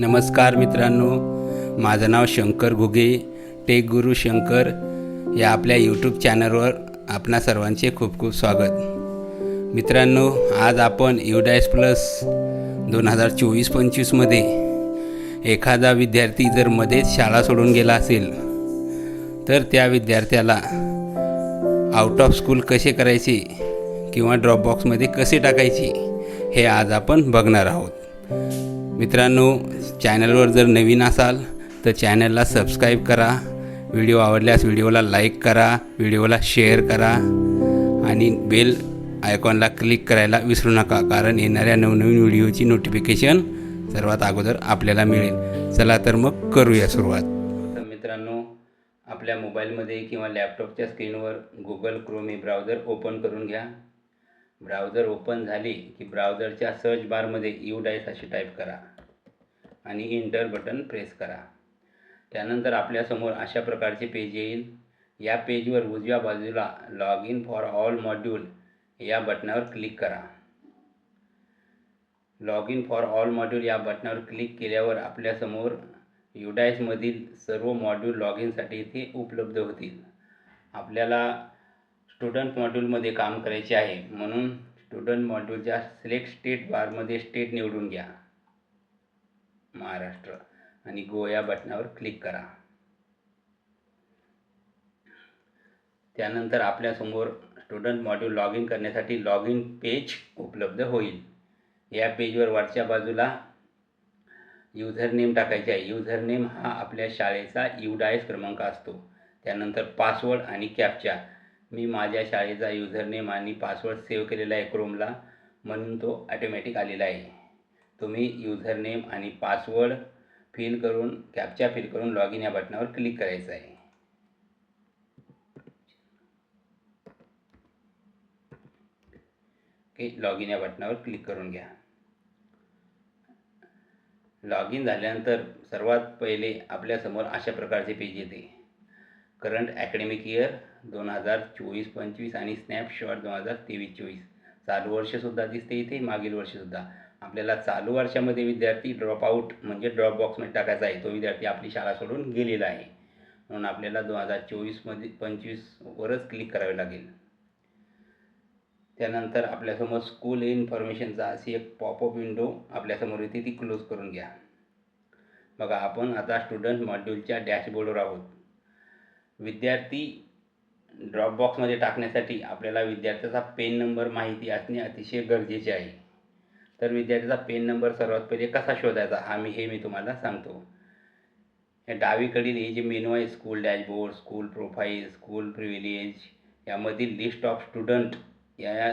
नमस्कार मित्रांनो. माझं नाव शंकर घुगे टेक गुरु शंकर या आपल्या यूट्यूब चॅनलवर आपणा सर्वांचे खूप खूप स्वागत. मित्रांनो आज आपण युडायस प्लस दोन हजार चोवीस पंचवीसमध्ये एखादा विद्यार्थी जर मध्येच शाळा सोडून गेला असेल तर त्या विद्यार्थ्याला आउट ऑफ स्कूल कसे करायचे किंवा ड्रॉपबॉक्समध्ये कसे टाकायचे हे आज आपण बघणार आहोत. मित्रांनो चॅनलवर जर नवीन असाल तर चॅनलला सबस्क्राईब करा. व्हिडिओ आवडल्यास व्हिडिओला लाईक करा व्हिडिओला शेअर करा आणि बेल आयकॉनला क्लिक करायला विसरू नका कारण येणाऱ्या नवनवीन व्हिडिओची नोटिफिकेशन सर्वात अगोदर आपल्याला मिळेल. चला तर मग करूया सुरुवात. तर मित्रांनो आपल्या मोबाईलमध्ये किंवा लॅपटॉपच्या स्क्रीनवर गुगल क्रोम हे ब्राउझर ओपन करून घ्या. ब्राउझर ओपन झाली की ब्राउझरच्या सर्च बारमध्ये यू डाईस अशी टाईप करा आणि इंटर बटन प्रेस करा. त्यानंतर आपल्यासमोर अशा प्रकारचे पेज येईल. या पेजवर उजव्या बाजूला log in for all module या बटनावर क्लिक करा. Log in for all module या बटनावर क्लिक केल्यावर आपल्यासमोर युडाईसमधील सर्व मॉड्यूल लॉग इनसाठी इथे उपलब्ध होतील. आपल्याला स्टुडंट मॉड्यूलमध्ये काम करायचे आहे. म्हणून स्टुडंट मॉड्यूलच्या सिलेक्ट स्टेट बारमध्ये स्टेट निवडून घ्या. महाराष्ट्र. आणि गोया बटनावर क्लिक करा. त्यानंतर आपल्यासमोर स्टुडंट मॉड्यूल लॉग इन करण्यासाठी लॉग इन पेज उपलब्ध होईल. या पेजवर वरच्या बाजूला युझर नेम टाकायचे आहे. युझर नेम हा आपल्या शाळेचा युडायस क्रमांक असतो. त्यानंतर पासवर्ड आणि कॅपचा मी माझ्या शाळेचा युझरनेम आणि पासवर्ड सेव्ह केलेला आहे क्रोमला म्हणून तो ॲटोमॅटिक आलेला आहे. तुम्ही युझरनेम आणि पासवर्ड फिल करून कॅप्चा फिल करून लॉग इन या बटनावर क्लिक करायचं आहे. ओके लॉग इन या बटनावर क्लिक करून घ्या. लॉग इन झाल्यानंतर सर्वात पहिले आपल्यासमोर अशा प्रकारचे पेज येते. करंट ॲकॅडमिक इयर दोन हजार चोवीस पंचवीस आणि स्नॅपशॉट दोन हजार तेवीस चोवीस. चालू वर्षसुद्धा दिसते इथे मागील वर्षसुद्धा आपल्याला चालू वर्षामध्ये विद्यार्थी ड्रॉपआउट म्हणजे ड्रॉप बॉक्समध्ये टाकायचा आहे. तो विद्यार्थी आपली शाळा सोडून गेलेला आहे. म्हणून आपल्याला दोन हजार चोवीसमध्ये पंचवीसवरच क्लिक करावे लागेल. त्यानंतर आपल्यासमोर स्कूल इन्फॉर्मेशनचा अशी एक पॉपअप विंडो आपल्यासमोर येते ती क्लोज करून घ्या. बघा आपण आता स्टुडंट मॉड्यूलच्या डॅशबोर्डवर आहोत. विद्यार्थी ड्रॉपबॉक्समध्ये टाकण्यासाठी आपल्याला विद्यार्थ्याचा पेन नंबर माहिती असणे अतिशय गरजेचे आहे. तर विद्यार्थ्याचा पेन नंबर सर्वात पहिले कसा शोधायचा? हा मी हे मी तुम्हाला सांगतो. या डावीकडील हे जे मेनू आहे school dashboard school profile school privilege यामधील लिस्ट ऑफ स्टुडंट या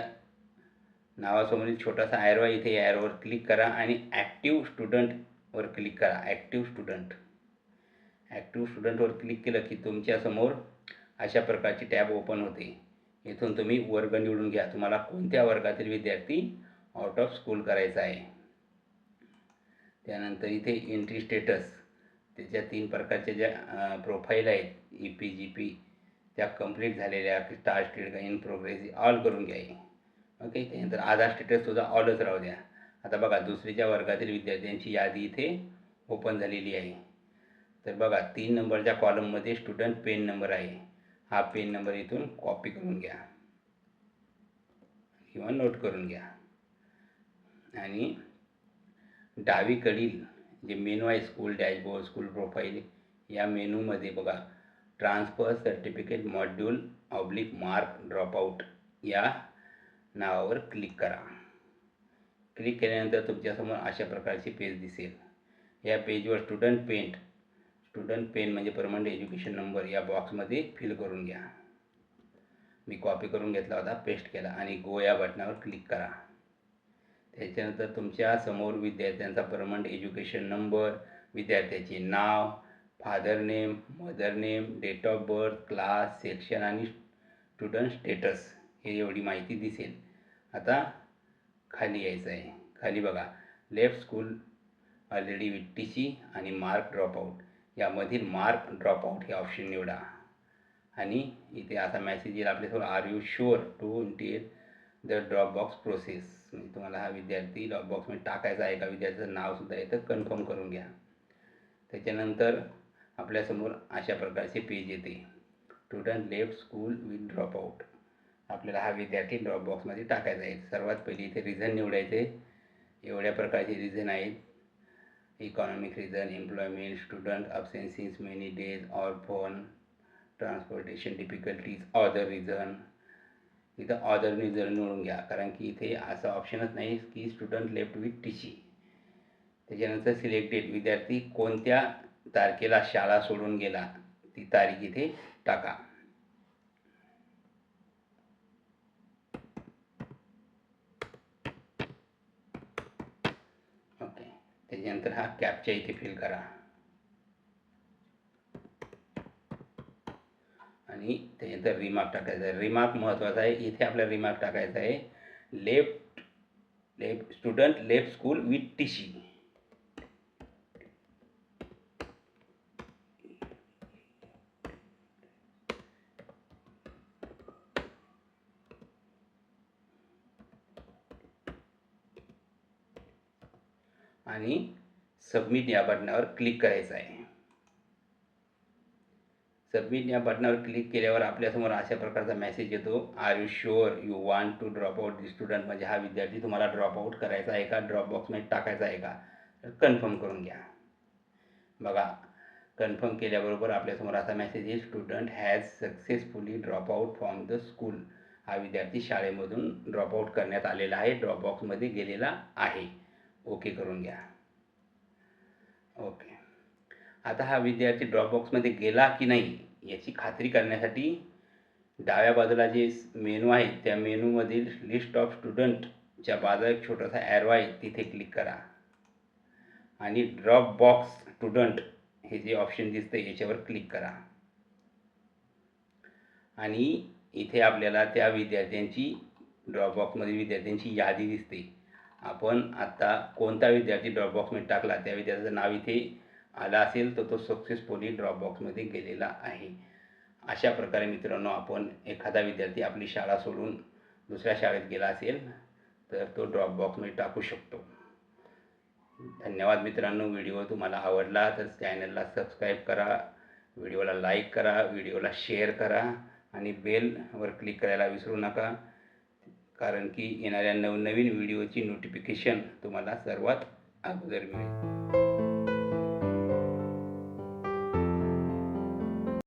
नावासमोरील छोटासा ॲरो आहे. इथे या ॲरोवर क्लिक करा आणि ॲक्टिव्ह स्टुडंटवर क्लिक करा. ॲक्टिव्ह स्टुडंट ॲक्टिव्ह स्टुडंटवर क्लिक केलं की तुमच्यासमोर अशा प्रकारची टॅब ओपन होते. इथून तुम्ही वर्ग निवडून घ्या. तुम्हाला कोणत्या वर्गातील विद्यार्थी आउट ऑफ स्कूल करायचा आहे? त्यानंतर इथे एंट्री स्टेटस त्याच्या तीन प्रकारच्या ज्या प्रोफाईल आहेत ई पी जी पी त्या कंप्लीट झालेल्या star state in progress all करून घ्या ओके त्यानंतर आधार स्टेटससुद्धा ऑलच राहू द्या. आता बघा दुसरीच्या वर्गातील विद्यार्थ्यांची यादी इथे ओपन झालेली आहे. तर बघा तीन नंबरच्या कॉलममध्ये स्टुडंट पेन नंबर आहे. हा पेन नंबर इथून कॉपी करून घ्या. किंवा नोट करून घ्या. आणि डावीकडील जे मेनू आहे स्कूल डॅशबोर्ड स्कूल प्रोफाईल या मेनूमध्ये बघा transfer certificate module oblique mark dropout या नावावर क्लिक करा. क्लिक केल्यानंतर तुमच्यासमोर अशा प्रकारचे पेज दिसेल. या पेजवर स्टुडंट पेंट स्टुडंट पेन म्हणजे परमनंट एज्युकेशन नंबर या बॉक्समध्ये फिल करून घ्या. मी कॉपी करून घेतला होता पेस्ट केला आणि गो या बटनावर क्लिक करा. त्याच्यानंतर तुमच्यासमोर विद्यार्थ्यांचा परमनंट एज्युकेशन नंबर विद्यार्थ्याचे नाव father name mother name date of birth class section आणि स्टुडंट स्टेटस हे एवढी माहिती दिसेल. आता खाली यायचं आहे. खाली बघा. Left school already with T C आणि मार्क ड्रॉपआउट यामधील मार्क ड्रॉपआउट हे ऑप्शन निवडा. आणि इथे असा मॅसेज येईल आपल्यासमोर are you sure to at the dropbox process म्हणजे तुम्हाला हा विद्यार्थी ड्रॉपबॉक्समध्ये टाकायचा आहे का? विद्यार्थ्याचं नावसुद्धा येतं कन्फर्म करून घ्या. त्याच्यानंतर आपल्यासमोर अशा प्रकारचे पेज येते. Student left school with dropout आपल्याला हा विद्यार्थी ड्रॉपबॉक्समध्ये टाकायचा आहे. सर्वात पहिले इथे रिझन निवडायचे. एवढ्या प्रकारचे रिझन आहेत. Economic reason employment student absences many days or phone transportation difficulties other reason इथं ऑदर रिझन निवडून घ्या कारण की इथे असं ऑप्शनच नाही की student left with T C त्याच्यानंतर सिलेक्टेड विद्यार्थी कोणत्या तारखेला शाळा सोडून गेला ती तारीख इथे टाका ओके त्याच्यानंतर हा कॅपच्या इथे फिल करा. आणि त्याच्यानंतर रिमार्क टाकायचा आहे. रिमार्क महत्त्वाचा आहे. इथे आपल्याला रिमार्क टाकायचा आहे. Left left student left school with T आणि सबमिट या बटनावर क्लिक करायचं आहे. सबमिट या बटनावर क्लिक केल्यावर आपल्यासमोर अशा प्रकारचा मेसेज येतो. Are you sure you want to drop out the student म्हणजे हा विद्यार्थी तुम्हाला ड्रॉपआउट करायचा आहे का? ड्रॉप बॉक्समध्ये टाकायचा आहे का? तर कन्फर्म करून घ्या. बघा कन्फर्म केल्याबरोबर आपल्यासमोर असा मेसेज येईल student has successfully drop out from the school हा विद्यार्थी शाळेमधून ड्रॉपआउट करण्यात आलेला आहे ड्रॉप बॉक्समध्ये गेलेला आहे. ओके करून घ्या. ओके. आता हा विद्यार्थी ड्रॉपबॉक्समध्ये गेला की नाही याची खात्री करण्यासाठी डाव्या बाजूला जे मेनू आहे त्या मेनूमधील लिस्ट ऑफ स्टुडंटच्या बाजूला एक छोटासा ॲरो आहे तिथे क्लिक करा. आणि ड्रॉप बॉक्स स्टुडंट हे जे ऑप्शन दिसतं याच्यावर क्लिक करा. आणि इथे आपल्याला त्या विद्यार्थ्यांची ड्रॉपबॉक्समध्ये विद्यार्थ्यांची यादी दिसते. आपण आत्ता कोणता विद्यार्थी ड्रॉपबॉक्समध्ये टाकला त्या विद्यार्थ्याचं नाव इथे आला असेल तर तो सक्सेसफुली ड्रॉपबॉक्समध्ये गेलेला आहे. अशा प्रकारे मित्रांनो आपण एखादा विद्यार्थी आपली शाळा सोडून दुसऱ्या शाळेत गेला असेल तर तो ड्रॉपबॉक्समध्ये टाकू शकतो. धन्यवाद मित्रांनो व्हिडिओ तुम्हाला आवडला तर चॅनलला सबस्क्राईब करा व्हिडिओला लाईक करा व्हिडिओला शेअर करा आणि बेलवर क्लिक करायला विसरू नका. कारण की येणाऱ्या नवनवीन व्हिडिओची नोटिफिकेशन तुम्हाला सर्वात अगोदर मिळेल.